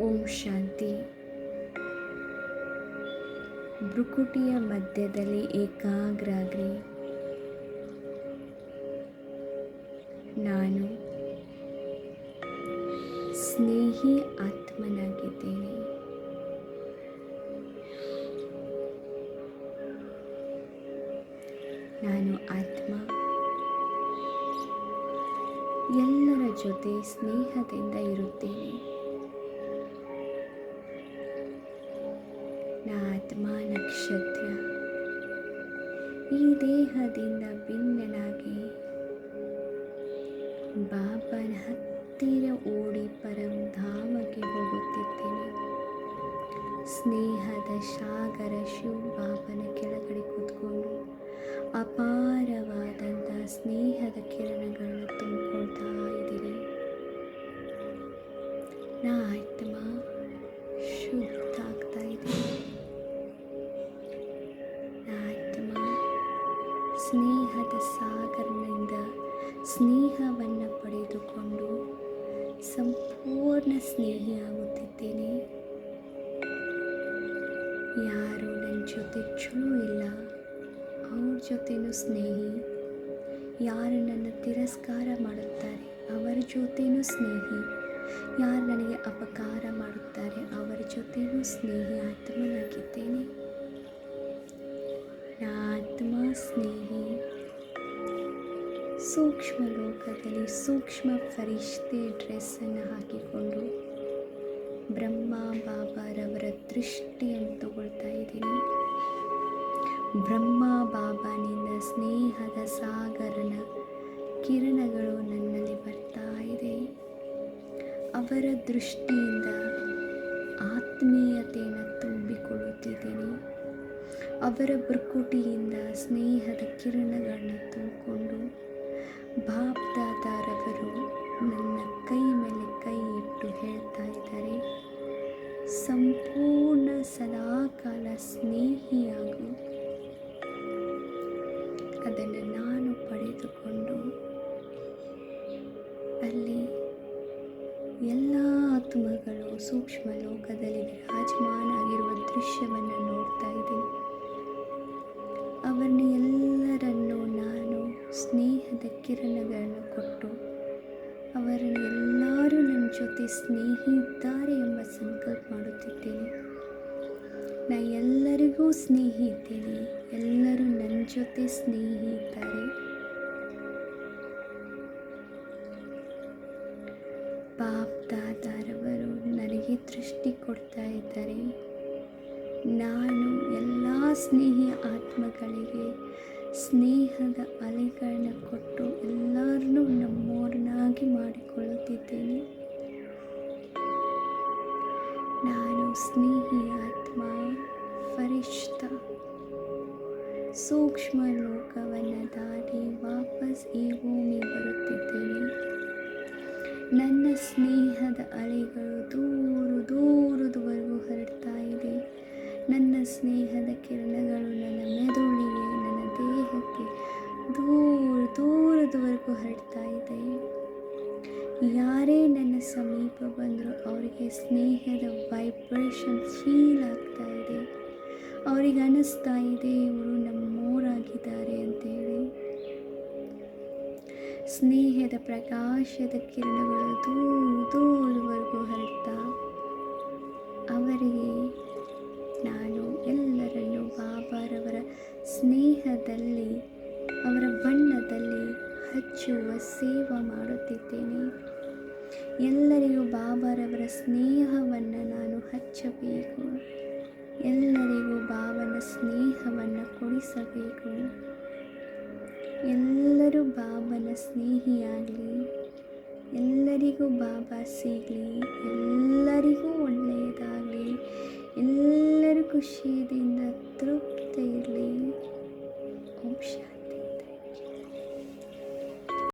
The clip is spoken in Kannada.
ಓಂ ಶಾಂತಿ. ಭ್ರುಕುಟಿಯ ಮಧ್ಯದಲ್ಲಿ ಏಕಾಗ್ರಾಗ್ರಿ. ನಾನು ಸ್ನೇಹಿ ಆತ್ಮನಾಗಿದ್ದೇನೆ. ನಾನು ಆತ್ಮ. ಎಲ್ಲರ ಜೊತೆ ಸ್ನೇಹದಿಂದ ಇರುತ್ತೇನೆ. ನಾ ಆತ್ಮ ನಕ್ಷತ್ರ ಈ ದೇಹದಿಂದ ಭಿನ್ನನಾಗಿ ಬಾಬನ ಹತ್ತಿರ ಓಡಿ ಪರಂಧಾಮಕ್ಕೆ ಹೋಗುತ್ತಿದ್ದೇನೆ. ಸ್ನೇಹದ ಸಾಗರ ಶಿವ ಬಾಬನ ಕೆಳಗಡೆ ಕೂತ್ಕೊಂಡು ಅಪಾರವಾದಂಥ ಸ್ನೇಹದ ಕಿರಣಗಳನ್ನು ತುಂಬಿಕೊಳ್ತಾ ಇದ್ದೀರಿ ನಾ ಆತ್ಮ ಶುದ್ಧ ಆಗ್ತಾ ಇದೆ ಸ್ನೇಹದ ಸಾಗರನಿಂದ ಸ್ನೇಹವನ್ನು ಪಡೆದುಕೊಂಡು ಸಂಪೂರ್ಣ ಸ್ನೇಹಿಯಾಗುತ್ತಿದ್ದೇನೆ. ಯಾರು ನನ್ನ ಜೊತೆ ಚಲೋ ಇಲ್ಲ. ಅವ್ರ ಜೊತೆನೂ ಸ್ನೇಹಿ. ಯಾರು ನನ್ನ ತಿರಸ್ಕಾರ ಮಾಡುತ್ತಾರೆ, ಅವರ ಜೊತೆನೂ ಸ್ನೇಹಿ. ಯಾರು ನನಗೆ ಅಪಕಾರ ಮಾಡುತ್ತಾರೆ, ಅವರ ಜೊತೆನೂ ಸ್ನೇಹಿ. ಆತ್ಮನಾಗಿದ್ದೇನೆ. ಆತ್ಮ ಸ್ನೇಹಿ. ಸೂಕ್ಷ್ಮ ಲೋಕದಲ್ಲಿ ಸೂಕ್ಷ್ಮ ಫರಿಷ್ಠೆ ಡ್ರೆಸ್ಸನ್ನು ಹಾಕಿಕೊಂಡು ಬ್ರಹ್ಮ ಬಾಬಾರವರ ದೃಷ್ಟಿಯನ್ನು ತಗೊಳ್ತಾ ಇದ್ದೀನಿ. ಬ್ರಹ್ಮ ಬಾಬಾನಿಂದ ಸ್ನೇಹದ ಸಾಗರನ ಕಿರಣಗಳು ನನ್ನಲ್ಲಿ ಬರ್ತಾ ಇದೆ. ಅವರ ದೃಷ್ಟಿಯಿಂದ ಆತ್ಮೀಯತೆಯನ್ನು ತುಂಬಿಕೊಳ್ಳುತ್ತಿದ್ದೀನಿ. ಅವರ ಬುರ್ಕುಟಿಯಿಂದ ಸ್ನೇಹದ ಕಿರಣಗಳನ್ನು ತುಂಬಿಕೊಂಡು ಬಾಬ್ದಾದಾರವರು ನನ್ನ ಕೈ ಮೇಲೆ ಕೈ ಇಟ್ಟು ಹೇಳ್ತಾ ಇದ್ದಾರೆ, ಸಂಪೂರ್ಣ ಸದಾಕಾಲ ಸ್ನೇಹಿಯಾಗು. ಅದನ್ನು ನಾನು ಪಡೆದುಕೊಂಡು ಅಲ್ಲಿ ಎಲ್ಲ ಆತ್ಮಗಳು ಸೂಕ್ಷ್ಮ ಲೋಕದಲ್ಲಿ ವಿರಾಜಮಾನ ಆಗಿರುವ ದೃಶ್ಯವನ್ನು ನೋಡ್ತಾ ಇದ್ದೀನಿ. ಅವರನ್ನು ಎಲ್ಲರನ್ನು ನಾನು ಸ್ನೇಹದ ಕಿರಣಗಳನ್ನು ಕೊಟ್ಟು ಅವರು ಎಲ್ಲರೂ ನನ್ನ ಜೊತೆ ಸ್ನೇಹಿದ್ದಾರೆ ಎಂಬ ಸಂಕಲ್ಪ ಮಾಡುತ್ತಿದ್ದೇನೆ. ನಾ ಎಲ್ಲರಿಗೂ ಸ್ನೇಹಿ ಇದ್ದೇನೆ. ಎಲ್ಲರೂ ನನ್ನ ಜೊತೆ ಸ್ನೇಹಿ ಇದ್ದಾರೆ. ಬಾಪ್ ದಾದಾರವರು ನನಗೆ ದೃಷ್ಟಿ ಕೊಡ್ತಾ ಇದ್ದಾರೆ. ನಾನು ಎಲ್ಲ ಸ್ನೇಹಿ ಆತ್ಮಗಳಿಗೆ ಸ್ನೇಹದ ಅಲೆಗಳನ್ನ ಕೊಟ್ಟು ಎಲ್ಲರನ್ನೂ ನಮ್ಮೋರನ್ನಾಗಿ ಮಾಡಿಕೊಳ್ಳುತ್ತಿದ್ದೇನೆ. ನಾನು ಸ್ನೇಹಿ ಆತ್ಮ ಫರಿಷ್ಠ ಸೂಕ್ಷ್ಮ ಲೋಕವನ್ನು ದಾಟಿ ವಾಪಸ್ ಈ ಭೂಮಿ ಬರುತ್ತಿದ್ದೇನೆ. ನನ್ನ ಸ್ನೇಹದ ಅಲೆಗಳು ದೂರ ದೂರದವರೆಗೂ ಹರಡ್ತಾ ಇದೆ. ಯಾರೇ ನನ್ನ ಸಮೀಪ ಬಂದರೂ ಅವರಿಗೆ ಸ್ನೇಹದ ವೈಬ್ರೇಷನ್ ಫೀಲ್ ಆಗ್ತಾ ಇದೆ. ಅವರಿಗೆ ಅನ್ನಿಸ್ತಾ ಇದೆ, ಇವರು ನಮ್ಮೋರಾಗಿದ್ದಾರೆ ಅಂತೇಳಿ. ಸ್ನೇಹದ ಪ್ರಕಾಶದ ಕಿರಣಗಳು ದೂರ ದೂರವರೆಗೂ ಹರಡ್ತಾ, ಅವರಿಗೆ ನಾನು ಎಲ್ಲರನ್ನು ಬಾಬಾರವರ ಸ್ನೇಹದಲ್ಲಿ ಅವರ ಬಣ್ಣದಲ್ಲಿ ಹಚ್ಚುವ ಸೇವೆ ಮಾಡುತ್ತಿದ್ದೇನೆ. ಎಲ್ಲರಿಗೂ ಬಾಬಾರವರ ಸ್ನೇಹವನ್ನು ನಾನು ಹಚ್ಚಬೇಕು. ಎಲ್ಲರಿಗೂ ಬಾಬನ ಸ್ನೇಹವನ್ನು ಕೊಡಿಸಬೇಕು. ಎಲ್ಲರೂ ಬಾಬನ ಸ್ನೇಹಿಯಾಗಲಿ, ಎಲ್ಲರಿಗೂ ಬಾಬಾ ಸಿಗಲಿ, ಎಲ್ಲರಿಗೂ ಒಳ್ಳೆಯದಾಗಲಿ, ಎಲ್ಲರೂ ಖುಷಿಯಿಂದ ತೃಪ್ತಿ ಇರಲಿ ಓಂ